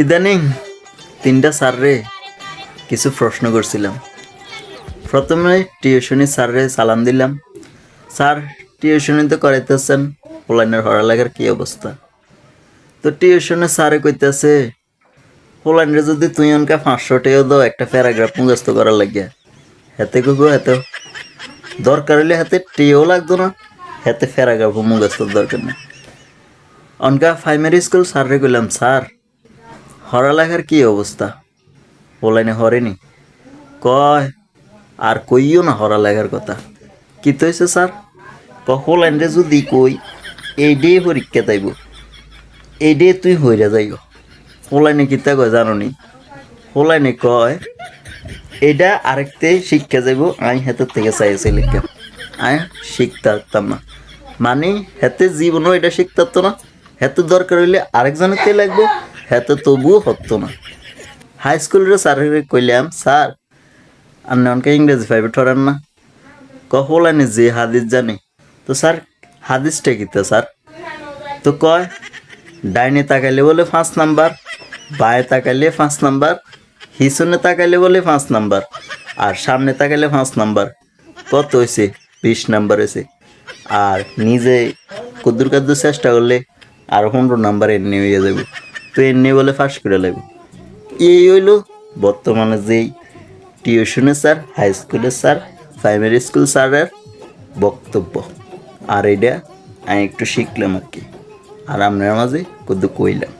ইদানিং তিনটা স্যাররে কিছু প্রশ্ন করছিলাম। প্রথমে টিউশনি স্যাররে সালাম দিলাম। স্যার, টিউশনি তো করাইতেছেন, পোলাইনের পড়ালেখার কী অবস্থা? তো টিউশনে স্যারে কইতেছে, পোলাইনের যদি তুই অনকা পাঁচশো টাকাও দাও, একটা প্যারাগ্রাফ মুখস্থ করার লাগিয়া। হাতে গুগো হাতে দরকার হলে হাতে টিও লাগতো না, হাতে প্যারাগ্রাফ মুখস্থর দরকার নেই। অনকা প্রাইমারি স্কুল স্যাররে কইলাম, স্যার হরালেখার কি অবস্থা? পোলাইনে হরেনি। কয়, আর কইও না হরালেখার কথা। কি তো হয়েছে স্যার? ক হোলাইনরে যদি কই, এই ডে পরীক্ষা তাইব এই ডে তুই হইরা যাইব হোলাইনে কিতা কয় জাননি? হোলাইনে কয় এটা আরেকতে শিক্ষা যাইব, আই হাতের থেকে চাইছে লিখা। আয় শিখতে পারতাম না। মানে হাতে জীবনও এটা শিখতে পারতো না। হাতে দরকার হইলে আরেকজনের তে হাতে তবুও হতো না। হাই স্কুলের স্যারের কইলাম স্যার আপনি অনেকে ইংরেজি ফাইভে ঠরান না। কহলানি যে হাদিস জানি। তো স্যার হাদিসটা কিতা স্যার তো কয়, ডাইনে তাকাইলে বলে পাঁচ নাম্বার, বায়ে তাকাইলে পাঁচ নাম্বার, হিসনে তাকাইলে বলে পাঁচ নাম্বার, আর সামনে তাকাইলে পাঁচ নাম্বার। কত হয়েছে বিশ নাম্বার হয়েছে আর নিজে কুদ্দুর কাদ্দুর চেষ্টা করলে আর পনেরো নাম্বার এমনি হয়ে যাবে তো নিয়ে বলে ফার্স্ট করে লাগবে এই হইল বর্তমানে যেই টিউশনের sir high school sir primary school স্যারের বক্তব্য। আর এটা আমি একটু শিখলাম আর কি। আর আপনার মাঝে কদ্দু কইলাম।